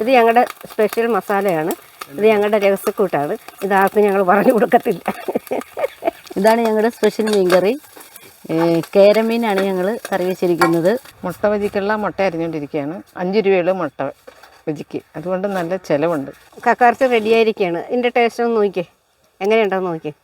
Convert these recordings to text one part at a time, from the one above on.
ഇത് ഞങ്ങളുടെ സ്പെഷ്യൽ മസാലയാണ്. ഇത് ഞങ്ങളുടെ രഹസ്യക്കൂട്ടാണ്. ഇത് ആർക്കും ഞങ്ങൾ പറഞ്ഞു കൊടുക്കത്തില്ല. ഇതാണ് ഞങ്ങളുടെ സ്പെഷ്യൽ മീൻകറി. കേരമീനാണ് ഞങ്ങൾ കറി വെച്ചിരിക്കുന്നത്. മുട്ട വജിക്കുള്ള മുട്ട അരിഞ്ഞുകൊണ്ടിരിക്കുകയാണ് അഞ്ച് രൂപയുള്ള മുട്ട വെജിക്ക്. അതുകൊണ്ട് നല്ല ചിലവുണ്ട്. കക്കാർച്ച റെഡിയായിരിക്കുകയാണ് ഇതിന്റെ ടേസ്റ്റ് ഒന്ന് നോക്കിയേ എങ്ങനെയുണ്ടെന്ന് നോക്കിയേ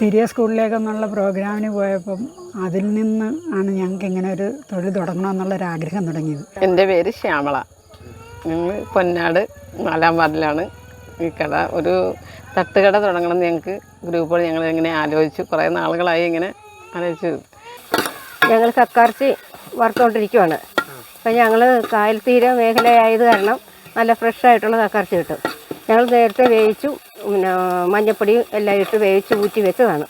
തിരിയ സ്കൂളിലേക്കെന്നുള്ള പ്രോഗ്രാമിന് പോയപ്പം അതിൽ നിന്ന് ആണ് ഞങ്ങൾക്ക് ഇങ്ങനെ ഒരു തൊഴിൽ തുടങ്ങണമെന്നുള്ളൊരു ആഗ്രഹം തുടങ്ങിയത്. എന്റെ പേര് ശ്യാമള. ഞങ്ങൾ പൊന്നാട് നാലാം വാർഡിലാണ്. ഈ കട ഒരു തട്ടുകട തുടങ്ങണം എന്ന് ഞങ്ങൾക്ക് ഗ്രൂപ്പുകൾ ഞങ്ങൾ ഇങ്ങനെ ആലോചിച്ചു. കുറേ നാളുകളായി ഇങ്ങനെ ആലോചിച്ചു. ഞങ്ങൾ കക്കാർച്ചി വറുത്തുകൊണ്ടിരിക്കുവാണ് അപ്പം ഞങ്ങൾ കായൽ തീര മേഖലയായത് കാരണം നല്ല ഫ്രഷ് ആയിട്ടുള്ള കക്കാർച്ചി കിട്ടും. ഞങ്ങൾ നേരത്തെ വേവിച്ചു. പിന്നെ മഞ്ഞപ്പൊടിയും എല്ലാം ഇട്ട് വേവിച്ച് ഊറ്റി വെച്ചതാണ്.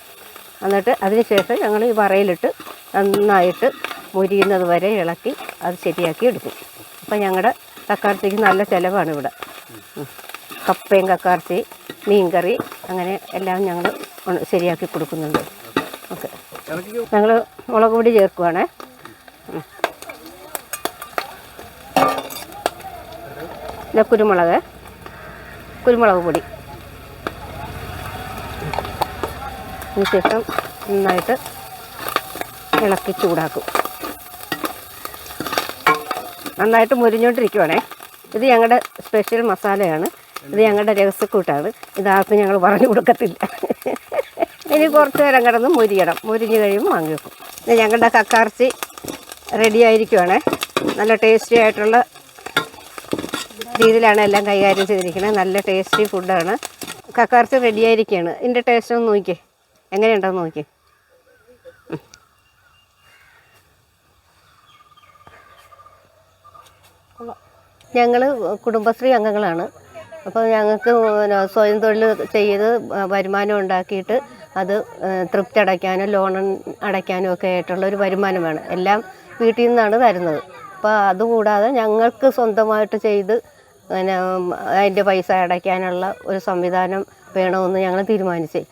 എന്നിട്ട് അതിന് ശേഷം ഞങ്ങൾ ഈ വറയിലിട്ട് നന്നായിട്ട് മുരിയുന്നത് വരെ ഇളക്കി അത് ശരിയാക്കി എടുക്കും. അപ്പം ഞങ്ങളുടെ കക്കാർച്ചിക്ക് നല്ല ചിലവാണ് ഇവിടെ. കപ്പയും കക്കാർച്ചി മീൻകറി അങ്ങനെ എല്ലാം ഞങ്ങൾ ശരിയാക്കി കൊടുക്കുന്നുണ്ട്. ഓക്കെ. ഞങ്ങൾ മുളക് പൊടി ചേർക്കുവാണേ. ഇല്ല കുരുമുളക് കുരുമുളക് പൊടി. അതിന് ശേഷം നന്നായിട്ട് ഇളക്കി ചൂടാക്കും. നന്നായിട്ട് മുരിഞ്ഞോണ്ടിരിക്കുവാണേ. ഇത് ഞങ്ങളുടെ സ്പെഷ്യൽ മസാലയാണ്. ഇത് ഞങ്ങളുടെ രഹസ്യക്കൂട്ടാണ്. ഇതാർക്കും ഞങ്ങൾ പറഞ്ഞു കൊടുക്കത്തില്ല. ഇനി കുറച്ച് നേരം കിടന്ന് മുരിയണം. മുരിഞ്ഞ് കഴിയുമ്പോൾ വാങ്ങി വെക്കും. ഞങ്ങളുടെ കക്കാർച്ചി റെഡി ആയിരിക്കുവാണേ. നല്ല ടേസ്റ്റി ആയിട്ടുള്ള രീതിയിലാണ് എല്ലാം കൈകാര്യം ചെയ്തിരിക്കുന്നത് നല്ല ടേസ്റ്റി ഫുഡാണ് കക്കാർച്ചി റെഡി ആയിരിക്കുകയാണ് ഇതിന്റെ ടേസ്റ്റ് ഒന്ന് നോക്കിയേ എങ്ങനെയുണ്ടെന്ന് നോക്കി ഞങ്ങൾ കുടുംബശ്രീ അംഗങ്ങളാണ്. അപ്പോൾ ഞങ്ങൾക്ക് സ്വയം തൊഴിൽ ചെയ്ത് വരുമാനം ഉണ്ടാക്കിയിട്ട് അത് തൃപ്തി അടയ്ക്കാനും ലോൺ അടയ്ക്കാനും ഒക്കെ ആയിട്ടുള്ള ഒരു വരുമാനം വേണം എല്ലാം വീട്ടിൽ നിന്നാണ് തരുന്നത്. അപ്പോൾ അതുകൂടാതെ ഞങ്ങൾക്ക് സ്വന്തമായിട്ട് ചെയ്ത് പിന്നെ അതിന്റെ പൈസ അടയ്ക്കാനുള്ള ഒരു സംവിധാനം വേണമെന്ന് ഞങ്ങൾ തീരുമാനിച്ച്.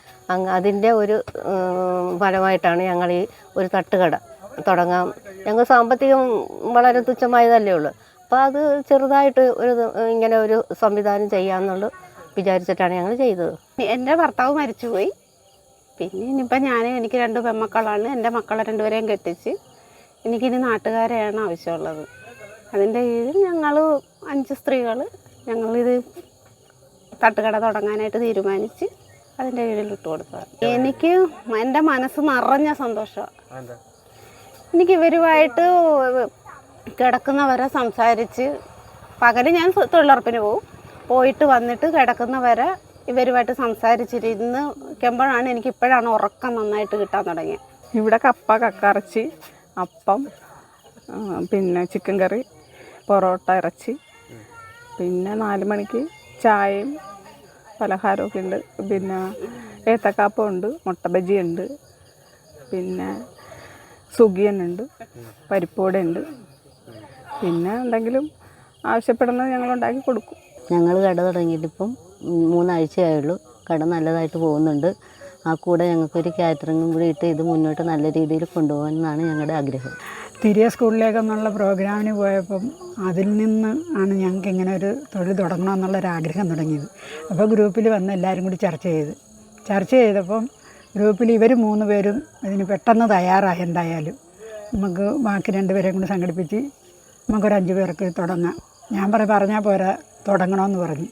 അതിന്റെ ഒരു ഫലമായിട്ടാണ് ഞങ്ങൾ ഈ ഒരു തട്ടുകട തുടങ്ങാം. ഞങ്ങൾ സാമ്പത്തികം വളരെ തുച്ഛമായതല്ലേ ഉള്ളൂ. അപ്പോൾ അത് ചെറുതായിട്ട് ഒരു ഇങ്ങനെ ഒരു സംവിധാനം ചെയ്യാമെന്നുള്ള വിചാരിച്ചിട്ടാണ് ഞങ്ങൾ ചെയ്തത്. എന്റെ ഭർത്താവ് മരിച്ചുപോയി. പിന്നെ ഇനിയിപ്പോൾ ഞാൻ എനിക്ക് രണ്ട് പെമ്മക്കളാണ്. എന്റെ മക്കളെ രണ്ടുപേരെയും കെട്ടിച്ച് എനിക്കിനി നാട്ടുകാരെയാണ് ആവശ്യമുള്ളത്. അതിന്റെ കീഴിൽ ഞങ്ങൾ അഞ്ച് സ്ത്രീകൾ ഞങ്ങളിത് തട്ടുകട തുടങ്ങാനായിട്ട് തീരുമാനിച്ച് അതിന്റെ കീഴിൽ ഇട്ട് കൊടുക്കുക എനിക്ക് എന്റെ മനസ്സ് നിറഞ്ഞ സന്തോഷമാണ് എനിക്ക് ഇവരുമായിട്ട് കിടക്കുന്നവരെ സംസാരിച്ച് പകൽ ഞാൻ തൊഴിലുറപ്പിന് പോകും പോയിട്ട് വന്നിട്ട് കിടക്കുന്നവരെ ഇവരുമായിട്ട് സംസാരിച്ചിരുന്ന് നിൽക്കുമ്പോഴാണ് എനിക്ക് ഇപ്പോഴാണ് ഉറക്കം നന്നായിട്ട് കിട്ടാൻ തുടങ്ങിയത് ഇവിടെ കപ്പ കക്കറച്ചി അപ്പം പിന്നെ ചിക്കൻ കറി പൊറോട്ട ഇറച്ചി പിന്നെ നാല് മണിക്ക് ചായയും പലഹാരമൊക്കെ ഉണ്ട് പിന്നെ ഏത്തക്കാപ്പം ഉണ്ട് മുട്ട ബജി ഉണ്ട് പിന്നെ സുഗിയനുണ്ട് പരിപ്പോടെ ഉണ്ട് പിന്നെ എന്തെങ്കിലും ആവശ്യപ്പെടുന്നത് ഞങ്ങൾ ഉണ്ടാക്കി കൊടുക്കും. ഞങ്ങൾ കട തുടങ്ങിയിട്ട് ഇപ്പം മൂന്നാഴ്ചയായുള്ളൂ. കട നല്ലതായിട്ട് പോകുന്നുണ്ട്. ആ കൂടെ ഞങ്ങൾക്കൊരു കാറ്ററിങ്ങും കൂടി ഇട്ട് ഇത് മുന്നോട്ട് നല്ല രീതിയിൽ കൊണ്ടുപോകാൻ എന്നാണ് ഞങ്ങളുടെ ആഗ്രഹം. തിരിയ സ്കൂളിലേക്കെന്നുള്ള പ്രോഗ്രാമിന് പോയപ്പം അതിൽ നിന്ന് ആണ് ഞങ്ങൾക്ക് ഇങ്ങനെ ഒരു തൊഴിൽ തുടങ്ങണം ആഗ്രഹം തുടങ്ങിയത്. അപ്പോൾ ഗ്രൂപ്പിൽ വന്ന് എല്ലാവരും കൂടി ചർച്ച ചെയ്ത്. ചർച്ച ചെയ്തപ്പം ഗ്രൂപ്പിൽ ഇവർ മൂന്ന് പേരും ഇതിന് പെട്ടെന്ന് തയ്യാറായി എന്തായാലും. നമുക്ക് ബാക്കി രണ്ടുപേരെയും കൂടി സംഘടിപ്പിച്ച് നമുക്കൊരു അഞ്ച് പേർക്ക് തുടങ്ങാം. ഞാൻ പറ പറഞ്ഞാൽ പോരാ തുടങ്ങണമെന്ന് പറഞ്ഞു.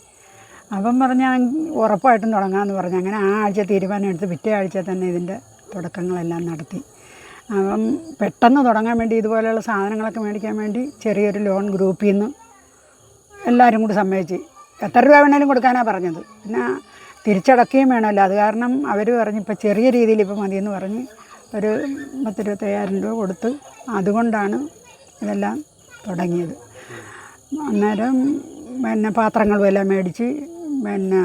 അപ്പം പറഞ്ഞാൽ ഉറപ്പായിട്ടും തുടങ്ങാമെന്ന് പറഞ്ഞു. അങ്ങനെ ആ ആഴ്ച തീരുമാനം എടുത്ത് പിറ്റേ ആഴ്ച തന്നെ ഇതിന്റെ തുടക്കങ്ങളെല്ലാം നടത്തി. അപ്പം പെട്ടെന്ന് തുടങ്ങാൻ വേണ്ടി ഇതുപോലെയുള്ള സാധനങ്ങളൊക്കെ മേടിക്കാൻ വേണ്ടി ചെറിയൊരു ലോൺ ഗ്രൂപ്പിൽ നിന്ന് എല്ലാവരും കൂടി സമ്മതിച്ച്. എത്ര രൂപ വേണേലും കൊടുക്കാനാണ് പറഞ്ഞത്. പിന്നെ തിരിച്ചടക്കുകയും വേണമല്ലോ. അത് കാരണം അവർ പറഞ്ഞ് ഇപ്പോൾ ചെറിയ രീതിയിൽ ഇപ്പോൾ മതിയെന്ന് പറഞ്ഞ് ഒരു പത്തിരുപത്തയ്യായിരം രൂപ കൊടുത്ത് അതുകൊണ്ടാണ് ഇതെല്ലാം തുടങ്ങിയത്. അന്നേരം പിന്നെ പാത്രങ്ങളും എല്ലാം മേടിച്ച് പിന്നെ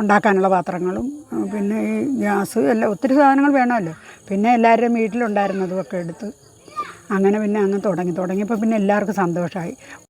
ഉണ്ടാക്കാനുള്ള പാത്രങ്ങളും പിന്നെ ഈ ഗ്യാസ് എല്ലാം ഒത്തിരി സാധനങ്ങൾ വേണമല്ലോ. പിന്നെ എല്ലാവരുടെയും വീട്ടിലുണ്ടായിരുന്നതും ഒക്കെ എടുത്ത് അങ്ങനെ പിന്നെ അങ്ങ് തുടങ്ങി. തുടങ്ങിയപ്പോൾ പിന്നെ എല്ലാവർക്കും സന്തോഷമായി